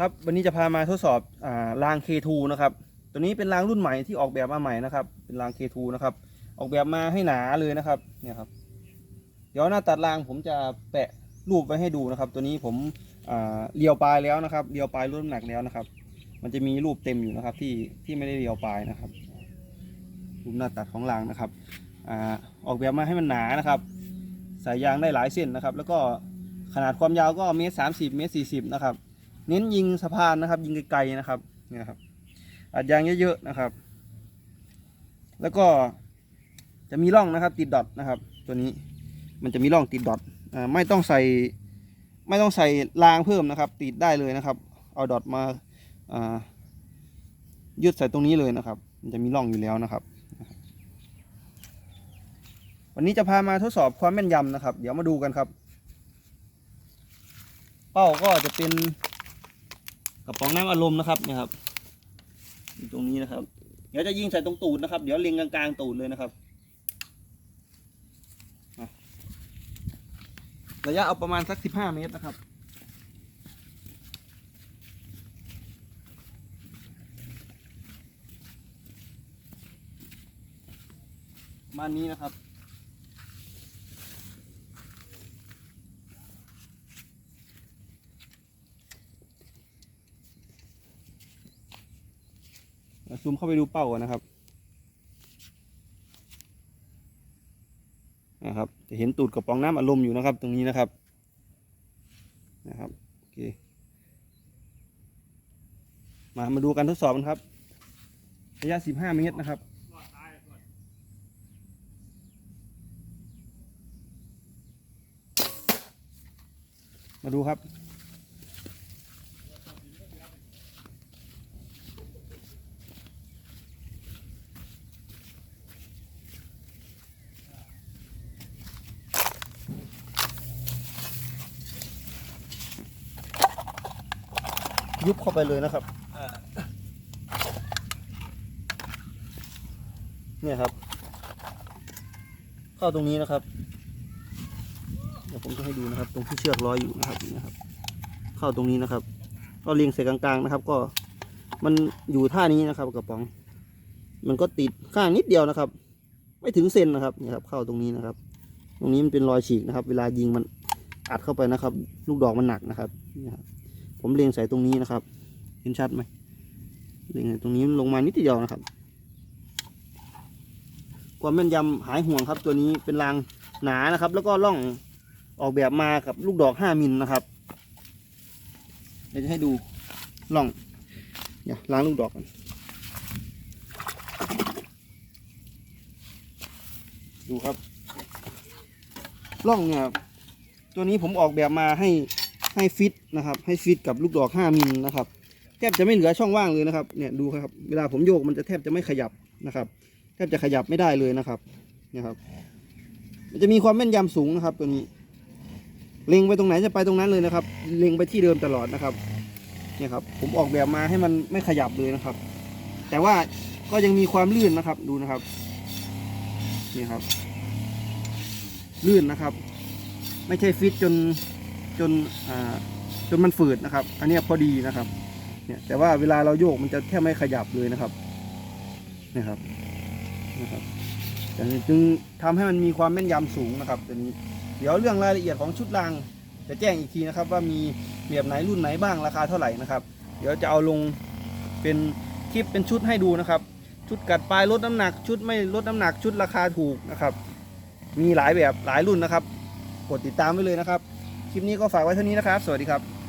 ครับวันนี้จะพามาทดสอบอ่าราง K2 นะครับ ตัวนี้เป็นรางรุ่นใหม่ที่ออกแบบมาใหม่นะครับ เป็นราง K2 นะครับ ออกแบบมาให้หนาเลยนะครับ เนี่ยครับ เดี๋ยวหน้าตัดรางผมจะแปะรูปไว้ให้ดูนะครับ ตัวนี้ผมอ่าเรียวปลายแล้วนะครับเรียวปลายรุ่นหนักแล้วนะครับ มันจะมีรูปเต็มอยู่นะครับ ที่ที่ไม่ได้เรียวปลายนะครับ รูปหน้าตัดของรางนะครับอ่าออกแบบมาให้มันหนานะครับ สายยางได้หลายเส้นนะครับ แล้วก็ขนาดความยาวก็เมตรสามสิบเมตรสี่สิบนะครับ เน้นยิงสะพานนะครับ ยิงไกลๆนะครับเนี่ยครับอัดยางเยอะๆนะครับ แล้วก็จะมีร่องนะครับ ติดดอทนะครับ ตัวนี้มันจะมีร่องติดดอทไม่ต้องใส่ไม่ต้องใส่รางเพิ่มนะครับ ติดได้เลยนะครับ เอาดอทมาายึดใส่ตรงนี้เลยนะครับ มันจะมีร่องอยู่แล้วนะครับ วันนี้จะพามาทดสอบความแม่นยำนะครับ เดี๋ยวมาดูกันครับ เป้าก็จะเป็น กระป๋องน้ำอารมณ์นะครับเนี่ยครับอยู่ตรงนี้นะครับ เดี๋ยวจะยิงใส่ตรงตูดนะครับ เดี๋ยวเล็งกลางๆตูดเลยนะครับ ระยะเอาประมาณสักสิบห้าเมตรนะครับมานี้นะครับ ซูมเข้าไปดูเป้าก่อนนะครับนะครับ จะเห็นตูดกระป๋องน้ำอารมณ์อยู่นะครับ ตรงนี้นะครับนะครับโอเคมามาดูการทดสอบกันครับ ระยะ 15 เมตรนะครับมาดูครับ ยุบเข้าไปเลยนะครับ เนี่ยครับ เข้าตรงนี้นะครับ เดี๋ยวผมจะให้ดูนะครับ ตรงที่เชือกร้อยอยู่นะครับนี่ครับ เข้าตรงนี้นะครับ ก็เลียงใส่กลางๆนะครับ ก็มันอยู่ท่านี้นะครับกระป๋อง มันก็ติดข้างนิดเดียวนะครับ ไม่ถึงเซนนะครับนี่ครับ เข้าตรงนี้นะครับ ตรงนี้มันเป็นรอยฉีกนะครับ เวลายิงมันอัดเข้าไปนะครับ ลูกดอกมันหนักนะครับนี่ครับ ผมเลียงใส่ตรงนี้นะครับ เห็นชัดไหมเลียงใส่ตรงนี้ลงมานิดเดียวนะครับ ความแม่นยำหายห่วงครับ ตัวนี้เป็นรางหนานะครับ แล้วก็ล่องออกแบบมากับลูกดอกห้ามิลนะครับเดี๋ยวจะให้ดูล่องเดี๋ยล้างลูกดอกกันดูครับล่องเนี่ยตัวนี้ผมออกแบบมาให้ ให้ฟิตนะครับ ให้ฟิตกับลูกดอก 5มิลนะครับ แทบจะไม่เหลือช่องว่างเลยนะครับ เนี่ยดูครับ เวลาผมโยกมันจะแทบจะไม่ขยับนะครับ แทบจะขยับไม่ได้เลยนะครับเนี่ยครับ มันจะมีความแม่นยำสูงนะครับ ตัวนี้ เล็งไปตรงไหนจะไปตรงนั้นเลยนะครับ เล็งไปที่เดิมตลอดนะครับ เนี่ยครับ ผมออกแบบมาให้มันไม่ขยับเลยนะครับ แต่ว่าก็ยังมีความลื่นนะครับ ดูนะครับ นี่ครับ ลื่นนะครับ ไม่ใช่ฟิตจน จนอ่าจนมันฝืดนะครับ อันนี้พอดีนะครับ เนี่ยแต่ว่าเวลาเราโยกมันจะแทบไม่ขยับเลยนะครับเนี่ยครับนะครับจึงทำให้มันมีความแม่นยำสูงนะครับตัวนี้ เดี๋ยวเรื่องรายละเอียดของชุดราง จะแจ้งอีกทีนะครับ ว่ามีแบบไหนรุ่นไหนบ้างราคาเท่าไหร่นะครับ เดี๋ยวจะเอาลงเป็นคลิปเป็นชุดให้ดูนะครับ ชุดกัดปลายลดน้ำหนัก ชุดไม่ลดน้ำหนักชุดราคาถูกนะครับ มีหลายแบบหลายรุ่นนะครับ กดติดตามไว้เลยนะครับ คลิปนี้ก็ฝากไว้เท่านี้นะครับ สวัสดีครับ